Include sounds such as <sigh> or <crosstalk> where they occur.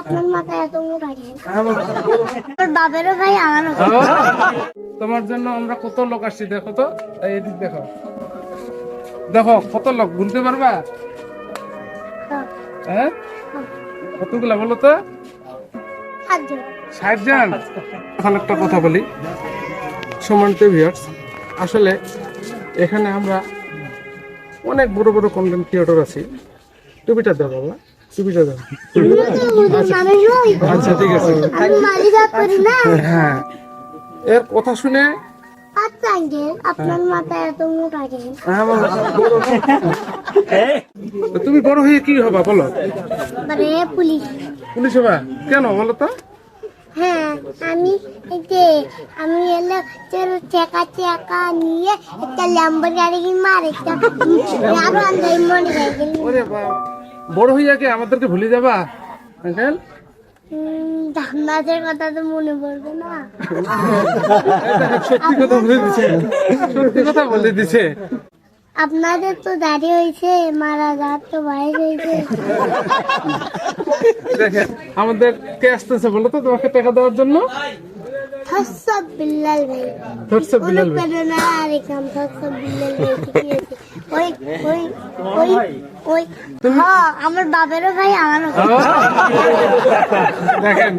আপনার মাথায় এত ভাই আমারও তোমার জন্য আমরা কত লোক আসছি দেখো তো। এদিক দেখো। দেখো কত লোক গুনতে পারবা? হ্যাঁ। কতগুলা বলো তো? ষাট জন এখন একটা কথা বলি। সমান্ত ভিউয়ার্স আসলে এখানে আমরা অনেক বড় বড় কন্টেন্ট ক্রিয়েটর আছি। টুপিটা দাও বাবা। দাও। আচ্ছা ঠিক আছে। হ্যাঁ। এর কথা শুনে আচ্ছা আঙ্কেল আপনার মাথায় এত মোটা কেন? আমার বড়- তো তুমি বড় হয়ে কি হবা বলো? মানে পুলিশ। পুলিশ হবা? কেন বলো তো। হ্যাঁ আমি যে আমি এলো চেকা চেকা নিয়ে একটা ল্যাম্বর গাড়ি মার একটা <laughs> মনে বড় হইয়া কি আমাদেরকে ভুলে যাবা আঙ্কেল? ধান্দাজের কথা তো মনে পড়বে না। সত্যি কথা বলে দিছে। সত্যি কথা বলে দিছে। আপনাদের তো দাড়ি হয়েছে মারা যাওয়ার তো বয়স হয়েছে। দেখেন আমাদের কে আসতেছে বলো তো তোমাকে টাকা দেওয়ার জন্য? থসব বিল্লাল ভাই। ধরছে বিলাল ভাই। থসব বিল্লাল ভাই। ওই ওই ওই ওই হ্যাঁ আমার বাবারও ভাই আমারও <laughs> দেখেন।